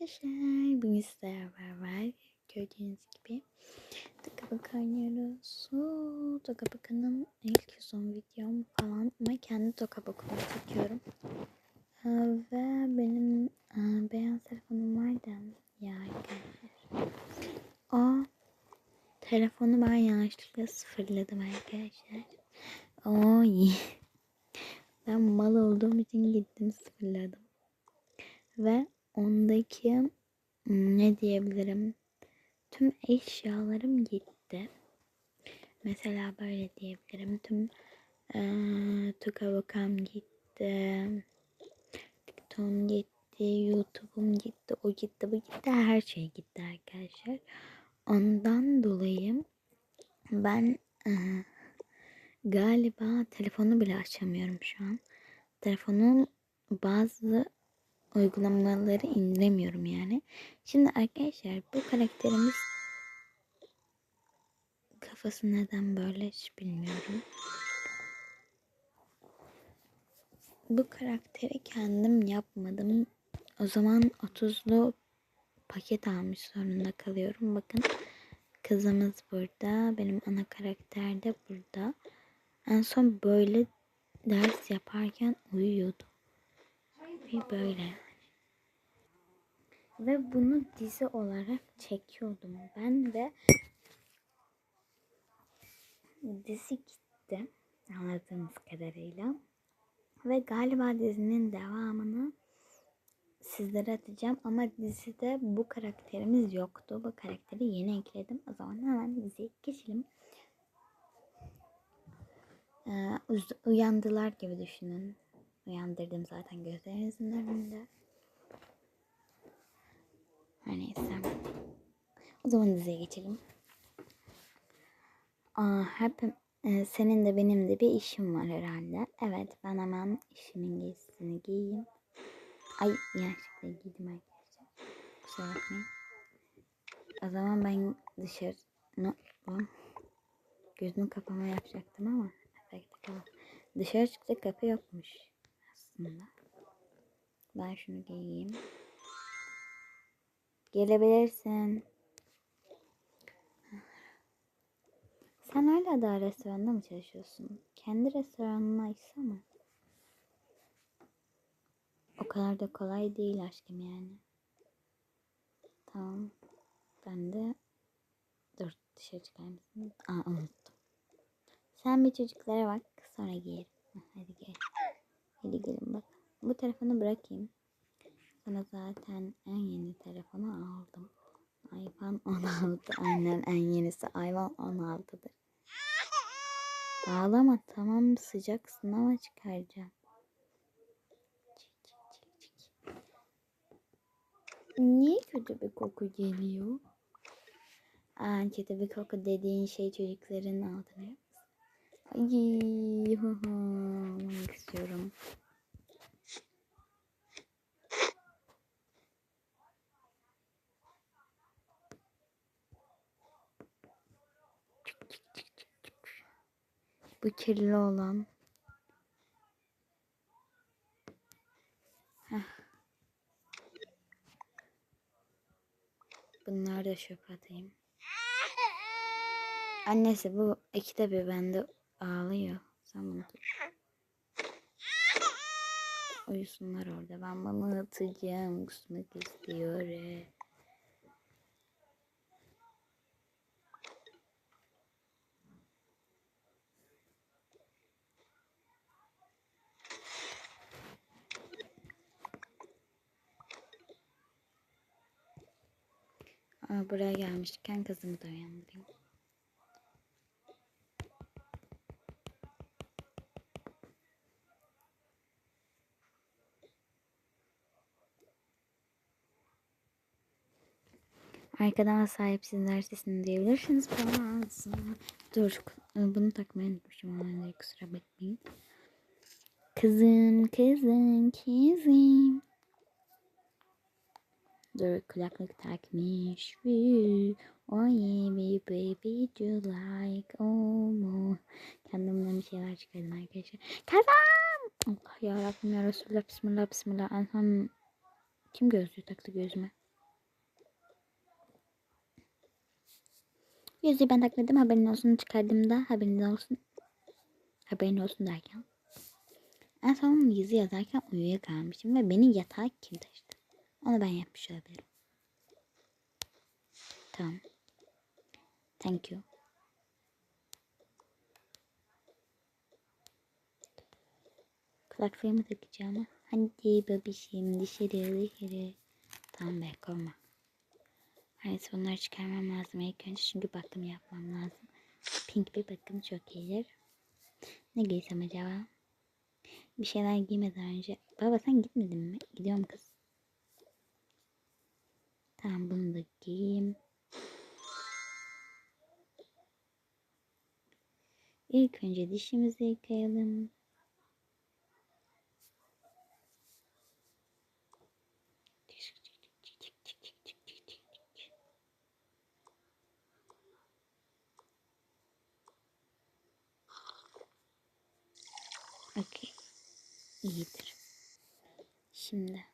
arkadaşlar. Bugün sizlerle beraber gördüğünüz gibi Toka oynuyoruz. Baka'nın ilk son videom falan ama kendi Toka Baka'mı çekiyorum. Ee, ve benim e, beyaz telefonum vardı ya arkadaşlar. O telefonu ben yanlışlıkla sıfırladım arkadaşlar. Oy. Ben mal olduğum için gittim sıfırladım. Ve ondaki ne diyebilirim? Tüm eşyalarım gitti. Mesela böyle diyebilirim. Tüm eee Tukavakam gitti. TikTok'um gitti. YouTube'um gitti. O gitti. Bu gitti. Her şey gitti arkadaşlar. Ondan dolayı ben eee, galiba telefonu bile açamıyorum şu an. Telefonun bazı uygulamaları indiremiyorum yani. Şimdi arkadaşlar bu karakterimiz kafası neden böyle hiç bilmiyorum. Bu karakteri kendim yapmadım. O zaman 30'lu paket almış zorunda kalıyorum. Bakın kızımız burada. Benim ana karakter de burada. En son böyle ders yaparken uyuyordu. Bir böyle. Ve bunu dizi olarak çekiyordum ben ve dizi gitti anladığınız kadarıyla. Ve galiba dizinin devamını sizlere atacağım ama dizide bu karakterimiz yoktu. Bu karakteri yeni ekledim. O zaman hemen diziye geçelim. Ee, uyandılar gibi düşünün. Uyandırdım zaten gözlerinizin önünde. Her neyse. O zaman diziye geçelim. Aa, hep e, senin de benim de bir işim var herhalde. Evet ben hemen işimin giysisini giyeyim. Ay yanlışlıkla giydim arkadaşlar. Kusura bakmayın. O zaman ben dışarı no, gözümü kapama yapacaktım ama. Dışarı çıktık kapı yokmuş aslında. Ben şunu giyeyim. Gelebilirsin. Sen hala daha restoranda mı çalışıyorsun? Kendi restoranını açsana. O kadar da kolay değil aşkım yani. Tamam. Ben de dur dışarı çıkar mısın? Aa unuttum. Sen bir çocuklara bak sonra giyerim. Heh, Hadi gel. Hadi gelin bak. Bu telefonu bırakayım. Sana zaten en yeni telefonu aldım. iPhone 16. Aynen en yenisi iPhone 16'dır. Ağlama tamam sıcak sınava çıkaracağım. Çık, çık, çık, çık. Niye kötü bir koku geliyor? Aa, kötü bir koku dediğin şey çocukların altına. Ay, hı istiyorum. Bu kirli olan. Heh. Bunları da çöpe atayım. Annesi bu ikide bir bende ağlıyor. Sen bunu. Uyusunlar orada. Ben bunu atacağım. Kusmak istiyorum. Aa, buraya gelmişken kızımı da uyandırayım. Arkadan sahipsizler sesini duyabilirsiniz. Bazı. Dur bunu takmayı unutmuşum. Kusura bakmayın. Kızım kızım kızım. Dur kulaklık takmış. Oh yeah baby do you like oh more. Kendimden bir şeyler çıkardım arkadaşlar. Kazan! Oh, Allah ya Rabbim ya Resulullah Bismillah Bismillah. Elham. Kim gözlüğü taktı gözüme? Yüzüğü ben takmadım haberin olsun çıkardığımda haberiniz olsun. Haberin olsun derken. En son yüzü yazarken uyuyakalmışım ve beni yatağa kim taşıdı? Onu ben yapmış olabilirim. Tamam. Thank you. Kulaklığımı takacağım. Hadi babişim dışarı dışarı. Tamam be korkma. Evet bunları çıkarmam lazım ilk önce çünkü bakım yapmam lazım. Pink bir bakım çok iyidir. Ne giysem acaba? Bir şeyler giymeden önce. Baba sen gitmedin mi? Gidiyorum kız. Tamam bunu da giyeyim. İlk önce dişimizi yıkayalım. Okey. İyidir. Şimdi.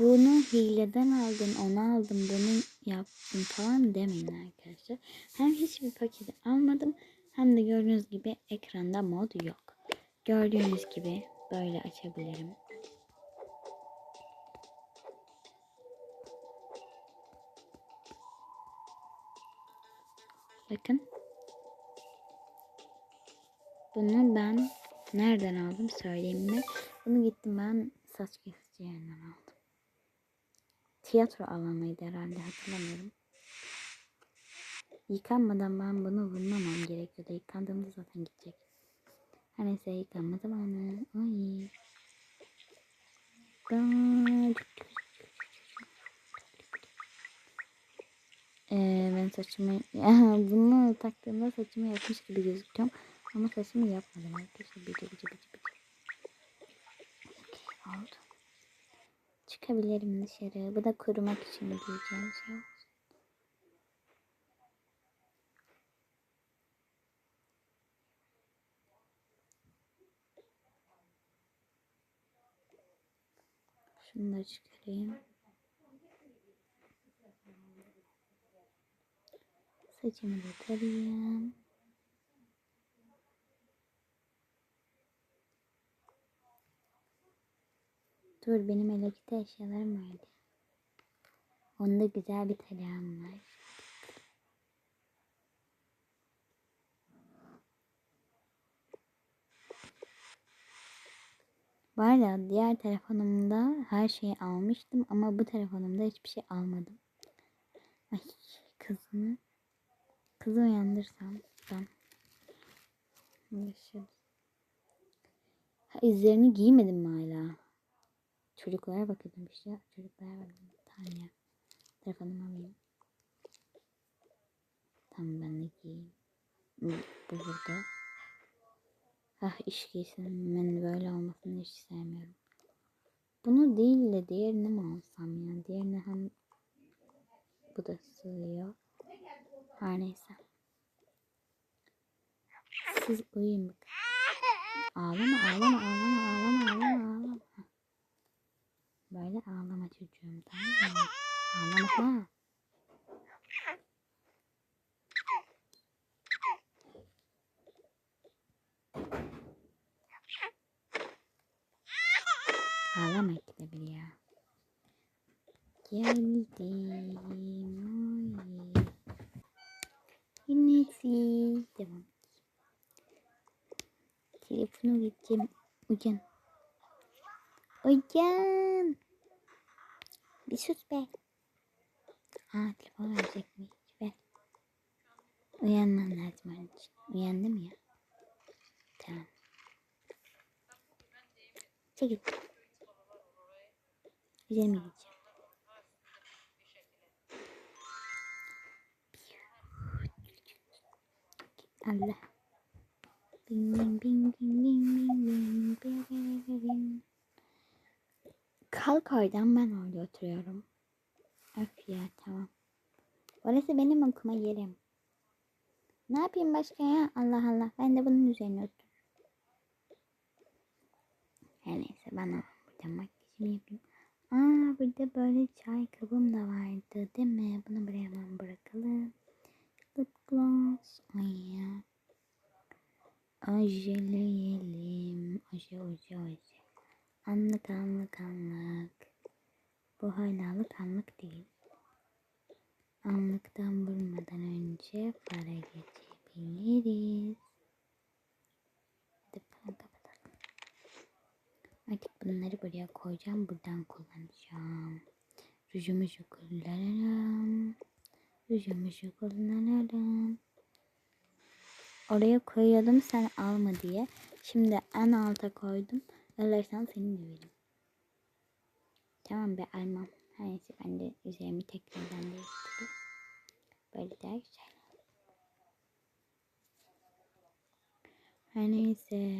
Bunu hileden aldın, onu aldım, bunu yaptım falan demeyin arkadaşlar. Hem hiçbir paketi almadım hem de gördüğünüz gibi ekranda mod yok. Gördüğünüz gibi böyle açabilirim. Bakın. Bunu ben nereden aldım söyleyeyim mi? Bunu gittim ben saç kesici yerinden aldım. Tiyatro alanıydı herhalde hatırlamıyorum. Yıkanmadan ben bunu vurmamam gerekiyordu. Yıkandığımda zaten gidecek. Her neyse yıkanma zamanı. Ay. Ee, ben saçımı bunu taktığımda saçımı yapmış gibi gözüküyorum. Ama saçımı yapmadım arkadaşlar. Bici bici bici bici. Okay, oldu. Çıkabilirim dışarı. Bu da kurumak için giyeceğim şey. Şunu da çıkarayım. Saçımı da tarayayım. Dur benim Kitty eşyalarım vardı. Onda güzel bir tarağım var. Bu arada diğer telefonumda her şeyi almıştım ama bu telefonumda hiçbir şey almadım. Ay kızını kızı uyandırsam ben. Ha, izlerini giymedim mi hala? Çocuklara bakıyordum işte. Çocuklara bakıyordum. Tanya. Telefonumu alayım. Tamam ben de giyeyim. Bu burada. Ah iş giysinin böyle olmasını hiç sevmiyorum. Bunu değil de diğerini mi alsam ya? Diğerini hem bu da sığıyor. Her neyse. Siz uyuyun bakın. Ağlama ağlama ağlama ağlama ağlama. Böyle ağlama çocuğum tamam mı? Ağlama ha. Ağlama ikide bir ya. Geldim. Oy. Yinesi. Devam. Telefonu vereceğim. Uyan. Uyan. Bir sus be. Aa telefon verecekmiş. Ver. Uyanmam lazım onun için. Uyandım ya. Tamam. Çekil. Üzerime gideceğim. Allah. Bing bing bing bing bing bing bing bing bing. Kalk oradan ben orada oturuyorum. Öf ya tamam. Orası benim okuma yerim. Ne yapayım başka ya? Allah Allah. Ben de bunun üzerine otururum. Her neyse ben burada makyajımı yapayım. Aa burada böyle çay kabım da vardı değil mi? Bunu buraya hemen bırakalım. lip gloss. Ay ya. Ajeleyelim. Aje aje aje. Anlık anlık anlık. Bu halalık anlık değil. Anlıktan vurmadan önce para geçebiliriz. Falan kapatalım. Artık bunları buraya koyacağım. Buradan kullanacağım. Rujumuzu kullanırım. Rujumuzu kullanırım. Oraya koyalım sen alma diye. Şimdi en alta koydum. Alırsan seni döverim. Tamam be almam. Her neyse ben de üzerimi tekrardan değiştireyim. Böyle daha güzel. Her neyse.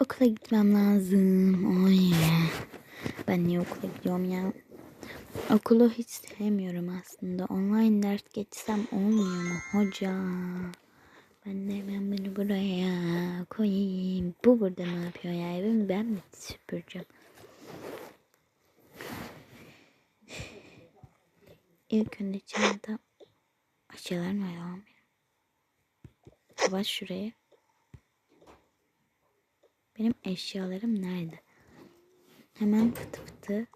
Okula gitmem lazım. Oy. Ben niye okula gidiyorum ya? Okulu hiç sevmiyorum aslında. Online ders geçsem olmuyor mu hoca? Ben de hemen bunu buraya koyayım. Bu burada ne yapıyor ya? Evimi ben mi süpüreceğim? İlk önce çanta aşağılar mı devam Bas şuraya. Benim eşyalarım nerede? Hemen fıtı fıtı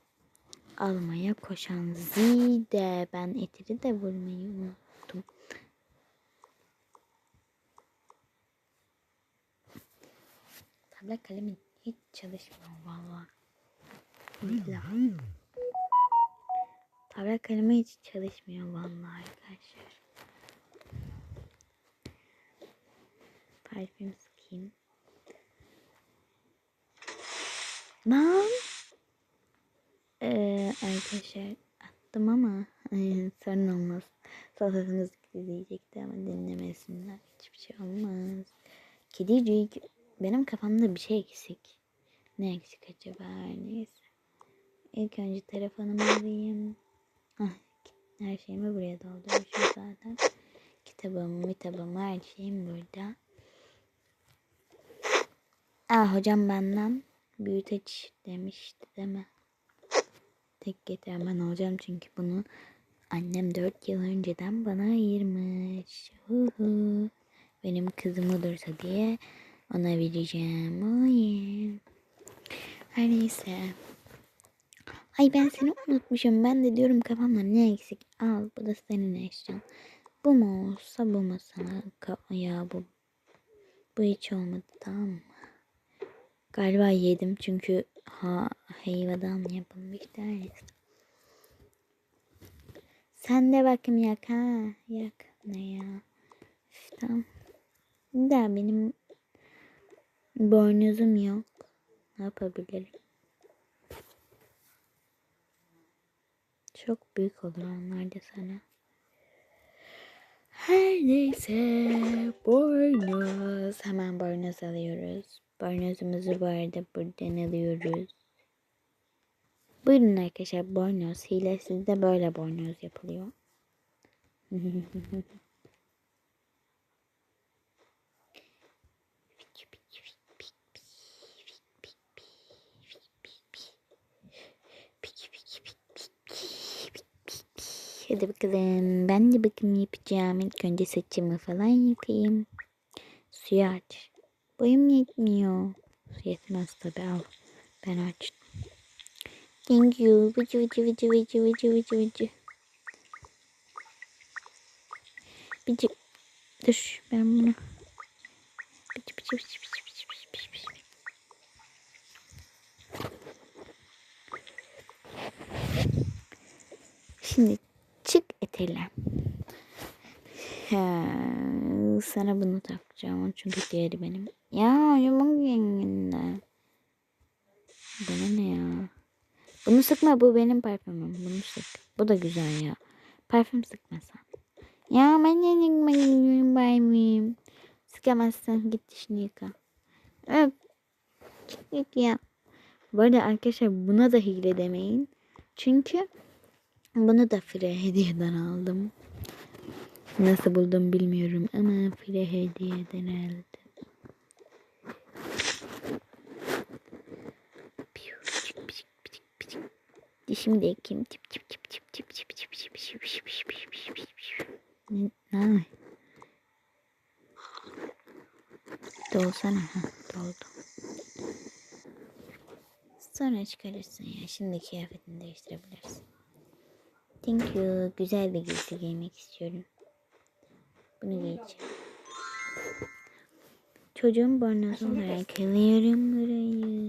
almaya koşan Zide. Ben etiri de vurmayı unuttum. Tablet kalemi hiç çalışmıyor valla. Billah. Kalemi hiç çalışmıyor valla arkadaşlar. Parfüm sıkayım. Lan. Ee, arkadaşlar attım ama sorun olmaz. Sağlığınız diyecekti ama dinlemesinler. Hiçbir şey olmaz. Kedicik. Benim kafamda bir şey eksik. Ne eksik acaba? Neyse. İlk önce telefonumu alayım. Ah, her şeyimi buraya doldurmuşum zaten. Kitabım, kitabım, her şeyim burada. Ah hocam benden büyüteç demişti mi? Tek getirmen alacağım çünkü bunu annem 4 yıl önceden bana ayırmış. Uhu. Benim kızım olursa diye ona vereceğim. Oy. Her neyse. Ay ben seni unutmuşum. Ben de diyorum kafamda ne eksik. Al bu da senin eşyan. Bu mu olsa bu mu sana? Ya bu. Bu hiç olmadı tamam mı? Galiba yedim çünkü ha heyvadan yapılmış deriz. Sen de bakayım yak ha. Yak ne ya. Üf, tamam. Da benim boynuzum yok. Ne yapabilirim? Çok büyük olur onlar da sana. Her neyse boynuz. Hemen boynuz alıyoruz. Bornozumuzu bu arada buradan alıyoruz. Buyurun arkadaşlar bornoz. Hilesiz de böyle bornoz yapılıyor. Hadi bakalım. Ben de bakım yapacağım. İlk önce saçımı falan yapayım. Suyu aç. Boyum yetmiyor. Yetmez tabi al. Ben açtım. Thank you. Vıcı vıcı vıcı vıcı vıcı vıcı vıcı. Vıcı. Dur ben bunu. Vıcı vıcı vıcı vıcı. Şimdi çık etelim. Ha, sana bunu takacağım çünkü diğeri benim. Ya yumuk yenginde. Bana ne ya? Bunu sıkma bu benim parfümüm. Bunu sık. Bu da güzel ya. Parfüm sıkmasan. Ya ben ne ben parfüm. Sıkamazsın. Git dişini yıka. Öp. Git ya. Bu arada arkadaşlar buna da hile demeyin. Çünkü bunu da free hediyeden aldım. Nasıl buldum bilmiyorum ama free hediyeden aldım. Şimdi kim tip tip tip tip tip tip tip tip tip tip tip tip tip? Ne? Dolsana. Ha, doldu. Sonra çıkarırsın ya. Şimdi kıyafetini değiştirebilirsin. Thank you. Güzel bir giysi giymek istiyorum. Bunu giyeceğim. Çocuğun bornozu olarak alıyorum burayı.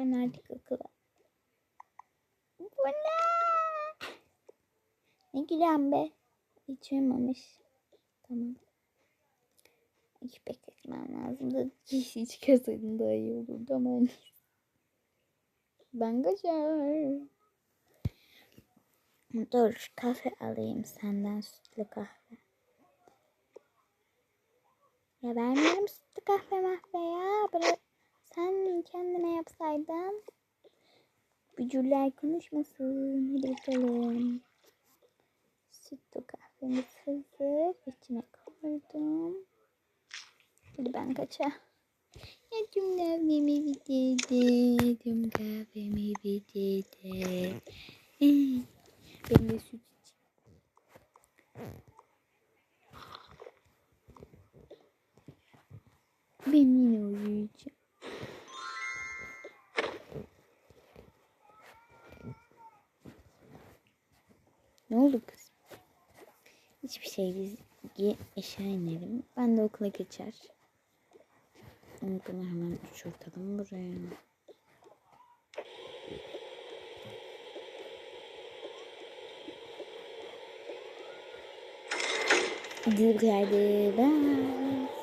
Ben artık okula. Bu ne? Ne gülen be. Hiç uyumamış. Tamam. Hiç bekletmem lazım da giysi çıkarsaydın daha iyi olurdu ama. Ben kaçar. Dur kahve alayım senden sütlü kahve. Ya vermiyorum sütlü kahve mahve ya. Bırak. Sen kendine yapsaydın. Bücürler konuşmasın. Hadi bakalım. Sütlü kahvemiz hazır. İçine koydum. Hadi ben kaça. Yadım kahvemi bitirdi. Yadım kahvemi bitirdi. Ben de süt içeyim. Ben yine uyuyacağım. Ne oldu kız? Hiçbir şey biz aşağı inelim. Ben de okula geçer. Bunu hemen uçurtalım buraya. Bu kadar. Bye.